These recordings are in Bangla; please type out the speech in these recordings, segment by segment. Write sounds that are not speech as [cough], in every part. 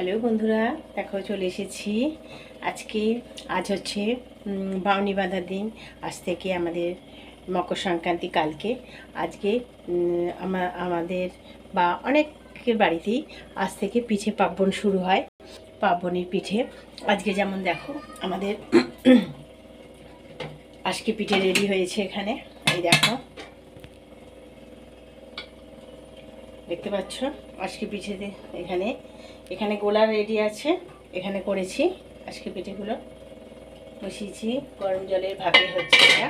হ্যালো বন্ধুরা, দেখো চলে এসেছি। আজকে আজ হচ্ছে বাউনি বাঁধার দিন। আজ থেকে আমাদের মকর সংক্রান্তি কালকে। আজকে আমাদের বা অনেকের বাড়িতেই আজ থেকে পিঠে পার্বণ শুরু হয়, পার্বণের পিঠে। আজকে যেমন দেখো, আমাদের [clears throat] আজকে পিঠে রেডি হয়েছে এখানে। এই দেখো। দেখতে পাচ্ছ? আজকে পিঠেতে এখানে এখানে গোলা রেডি আছে, এখানে করেছি আজকে পিঠেগুলো। বসিয়েছি, গরম জলের ভাপে হচ্ছে এটা।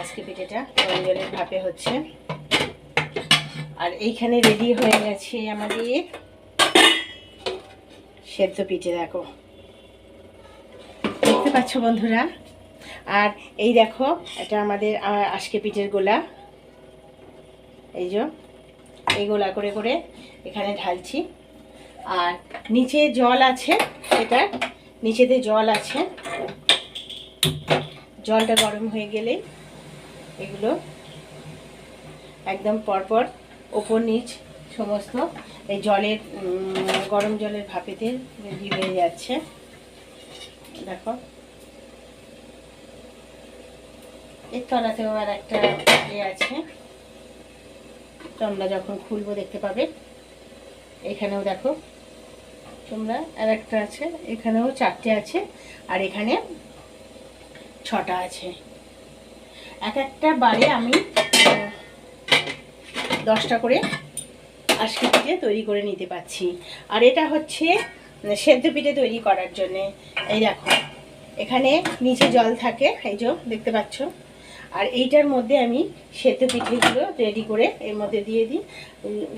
আজকে পিঠেটা গরম জলের ভাপে হচ্ছে। আর এইখানে রেডি হয়ে গেছে আমাদের সেদ্ধ পিঠে, দেখো। দেখতে পাচ্ছ বন্ধুরা? আর এই দেখো, এটা আমাদের আজকে পিঠের গোলা। এই যে এই গোলা করে করে এখানে ঢালছি। আর নিচে জল আছে এটা নিচেতে জল আছে। জলটা গরম হয়ে গেলে এগুলো একদম পরপর ওপর নিচ সমস্ত এই জলের গরম জলের ভাপেতে রেডি হয়ে যাচ্ছে। দেখো। এর তলাতেও আর একটা ইয়ে আছে। তোমরা যখন খুলবো দেখতে পাবে। এখানেও দেখো, তোমরা আর একটা আছে, এখানেও চারটে আছে, আর এখানে ছটা আছে। এক একটা বারে আমি দশটা করে আজকে পিঠে তৈরি করে নিতে পারছি। আর এটা হচ্ছে মানে সেদ্ধ পিঠে তৈরি করার জন্যে। এই দেখো, এখানে নিচে জল থাকে, এই যে দেখতে পাচ্ছ? আর এইটার মধ্যে আমি সেদ্ধ পিঠেগুলো রেডি করে এর মধ্যে দিয়ে দিই।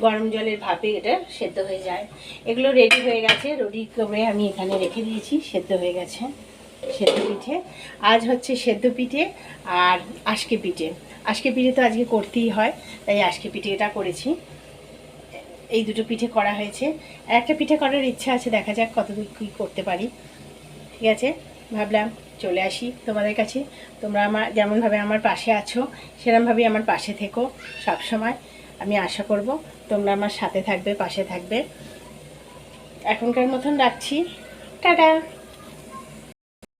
গরম জলের ভাপে এটা সেদ্ধ হয়ে যায়। এগুলো রেডি হয়ে গেছে। রেডি করে আমি এখানে রেখে দিয়েছি। সেদ্ধ হয়ে গেছে সেদ্ধ পিঠে। আজ হচ্ছে সেদ্ধ পিঠে আর আজকে পিঠে। আজকে পিঠে তো আজকে করতেই হয়, তাই আজকে পিঠে এটা করেছি। এই দুটো পিঠে করা হয়েছে। আর একটা পিঠে করার ইচ্ছা আছে, দেখা যাক কতদূর কী করতে পারি। ঠিক আছে? ভাবলাম চলে আসি তোমাদের কাছে। তোমরা আমার, যেমনভাবে আমার পাশে আছো, সেরমভাবেই আমার পাশে থেকো সব সময় আমি আশা করব তোমরা আমার সাথে থাকবে, পাশে থাকবে। এখনকার মতন রাখছি। টাটা!